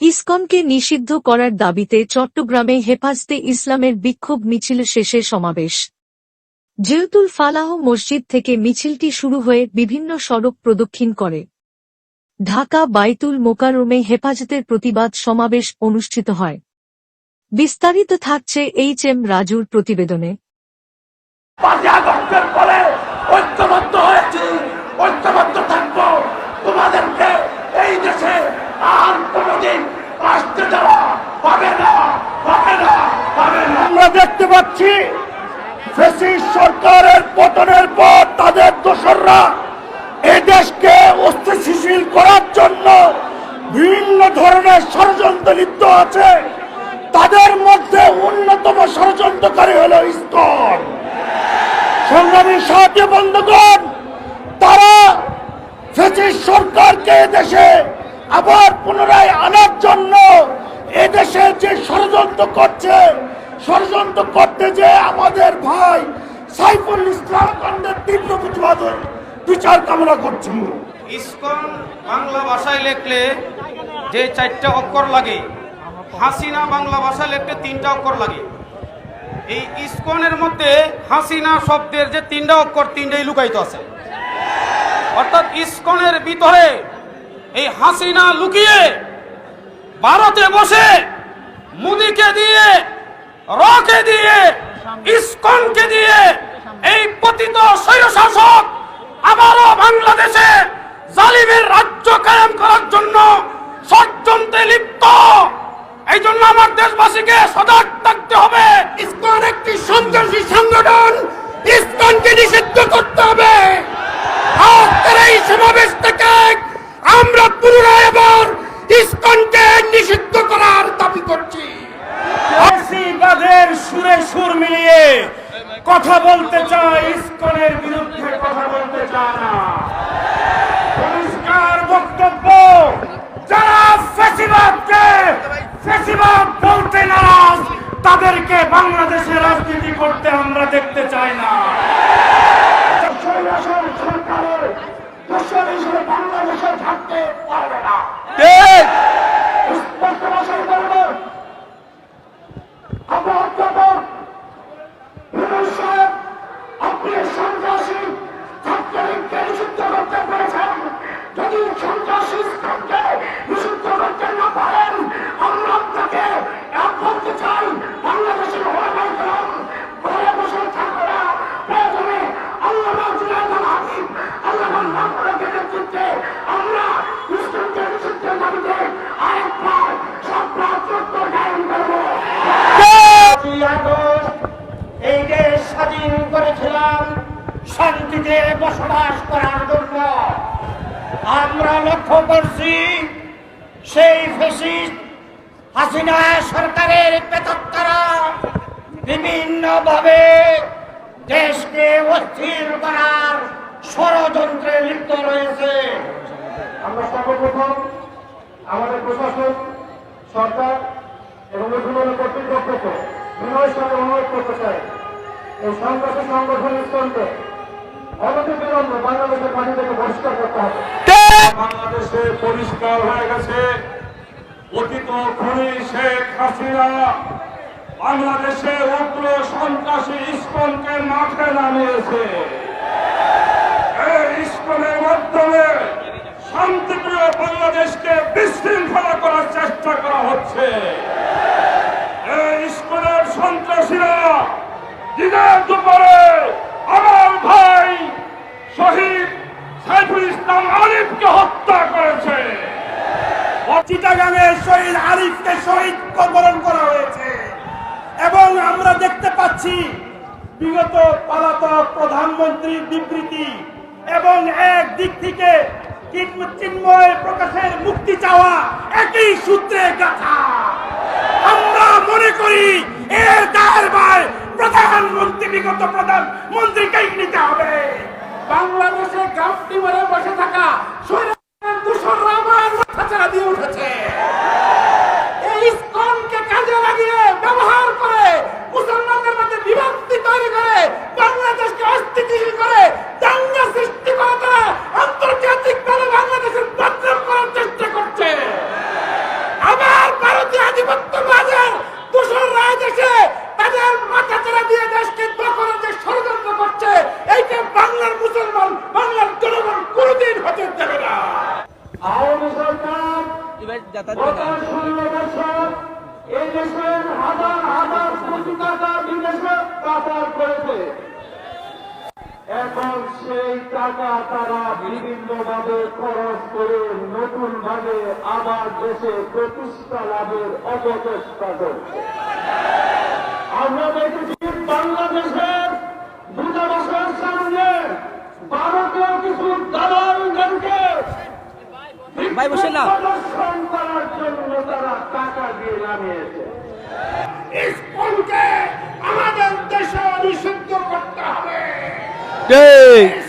ইসকনকে নিষিদ্ধ করার দাবিতে চট্টগ্রামে হেফাজতে ইসলামের বিক্ষোভ মিছিল শেষে সমাবেশ। জেউতুল ফালাহ মসজিদ থেকে মিছিলটি শুরু হয়ে বিভিন্ন সড়ক প্রদক্ষিণ করে। ঢাকা বাইতুল মোকারমে হেফাজতের প্রতিবাদ সমাবেশ অনুষ্ঠিত হয়। বিস্তারিত থাকছে এইচ এম রাজুর প্রতিবেদনে পাঁচই আগস্টের পরে ঐক্যবদ্ধ হয়েছি ঐক্যবদ্ধ থাকব তোমাদেরকে এই দেশে আর কোনোদিন আসতে দেওয়া হবে না হবে না হবে না আমরা দেখতে পাচ্ছি সরকারের পতনের পর তাদের দোসররা দেশকে অস্থিতিশীল করার জন্য বিভিন্ন ধরনের ষড়যন্ত্র লিপ্ত আছে। তাদের মধ্যে অন্যতম ষড়যন্ত্রকারী হলো ইস্কন। সংগ্রামী সাহায্য বন্ধুগণ, তারা সরকারকে দেশে আবার পুনরায় আনার জন্য এদেশে যে ষড়যন্ত্র করছে ষড়যন্ত্র করতে যে আমাদের ভাই সাইফুল ইসলাম খানের তীব্র প্রতিবাদ বিচার কামনা করছি। ইসকন বাংলা ভাষায় লিখলে যে চারটা অক্ষর লাগে, হাসিনা বাংলা ভাষায় লিখলে তিনটা অক্ষর লাগে। এই ইসকনের মধ্যে হাসিনা শব্দের যে তিনটা অক্ষর, তিনটাই লুকায়িত আছে। অর্থাৎ ইসকনের ভিতরে এই হাসিনা লুকিয়ে, ভারতে বসে, মুদিকে দিয়ে রকে দিয়ে ইসকনকে দিয়ে এই পতিত স্বৈরশাসক আবারও বাংলাদেশে জালিমের রাজ্য কায়েম করার জন্য ষড়যন্ত্রে লিপ্ত এই জন্য আমার দেশবাসীকে সজাগ থাকতে হবে ইসকন একটি সন্ত্রাসী সংগঠন ইসকনকে নিষিদ্ধ করতে হবে আজকের এই সমাবেশ থেকে আমরা পুনরায় আবার ইসকনকে নিষিদ্ধ করার দাবি করছি ফাঁসিবাদের সুরে সুর মিলিয়ে কথা বলতে চায় ইসকনের বিরুদ্ধে কথা বলতে চায় না। পরিষ্কার বক্তব্য। যারা ফেসিবাদকে ফেসিবাদ বলতে নারাজ তাদেরকে বাংলাদেশে রাজনীতি করতে আমরা দেখতে চাই না। সরকারের বাংলাদেশে থাকতে পারবে না স্পষ্ট ভাষায় বলব আমরা অধ্যাপক বিনয় সাহেব আপনি সন্ত্রাসী ছাত্রলীগকে নিষিদ্ধ করতে পেরেছেন যদি সন্ত্রাসী ইসলামকে নিষিদ্ধ করতে না পারেন আমরা আপনাকে এক বলতে চাই বাংলাদেশের ওলামাই কেরাম ঘরে বসে থাকবে না প্রয়োজনে আল্লামা জুনায়দ আল হাকিম আল্লামা মাহমুদের নেতৃত্বে আমরা ইসলামকে নিষিদ্ধের দাবিতে আরেকবার সপ্তাহ চোদ্দ কায়েম করব পাঁচই আগস্ট এই দেশ স্বাধীন করেছিলাম, শান্তিতে বসবাস করার জন্য আমরা লক্ষ্য করছি সেই ফেসিস্ট হাসিনা সরকারের পেতত্তারা বিভিন্নভাবে দেশকে অস্থির করার ষড়যন্ত্রে লিপ্ত রয়েছে। আমরা সর্বপ্রথম আমাদের প্রশাসন, সরকার এবং বিভিন্ন বিনয়ের সঙ্গে অনুরোধ করতে চাই। এই সন্ত্রাসী সংগঠন ইস্কনকে অনতিবিলম্বে বাংলাদেশের মাটি থেকে বহিষ্কার করতে হবে। বাংলাদেশে পরিষ্কার হয়ে গেছে। অতীত খুনি শেখ হাসিনা বাংলাদেশে উগ্র সন্ত্রাসী ইস্কনকে মাঠে নামিয়েছে। এই ইস্কনের মাধ্যমে শান্তিপ্রিয় বাংলাদেশকে বিশৃঙ্খলা করার চেষ্টা করা হচ্ছে এই ইস্কনের সন্ত্রাসীরা দিনের দুপুরে আমার ভাই শহীদ সাইফুল ইসলাম আলিফকে হত্যা করেছে চিটাগাঙে শহীদ আরিফকে শহীদ বরণ করা হয়েছে। এবং আমরা দেখতে পাচ্ছি বিগত পলাতক প্রধানমন্ত্রীর বিবৃতি এবং এক দিক থেকে চিন্ময় প্রকাশের মুক্তি চাওয়া একই সূত্রে গাথা। আমরা মনে করি এর দায়ের প্রধানমন্ত্রী, বিগত প্রধানমন্ত্রীকেই নিতে হবে। বাংলাদেশে গামটি মেরে বসে থাকা স্বৈরাচারের দূষণরা আমার মাথা দিয়ে উঠেছে এই ইসকনকে কাজে লাগিয়ে ব্যবহার করে মুসলমানদের মধ্যে বিভক্তি তৈরি করে বাংলাদেশকে অস্থিতিশীল করে দাঙ্গা সৃষ্টি করে তারা আন্তর্জাতিক ভাবে বাংলাদেশের বদনাম করার চেষ্টা করছে আবার সার্বত্রবাদের দূষণ রায় দেশে তাদের মাথা চারা দিয়ে দেশকে দখলের যে ষড়যন্ত্র করছে এইটা বাংলার মুসলমান বাংলার জনগণ কোনোদিন হতে দেবে না আওয়ামী সরকার করেছে এখন সেই টাকা তারা বিভিন্ন ভাবে খরচ করে নতুন ভাবে আবার দেশে প্রতিষ্ঠা লাভের অপচেষ্টা করছে। আমরা দেখেছি বাংলাদেশের দূতাবাসের সামনে ভারতীয় কিছু দালালদেরকে ভাই বসেন না। প্রদর্শন করার জন্য তারা টাকা দিয়ে নামিয়েছে। না আমাদের দেশে নিষিদ্ধ করতে হবে। ঠিক।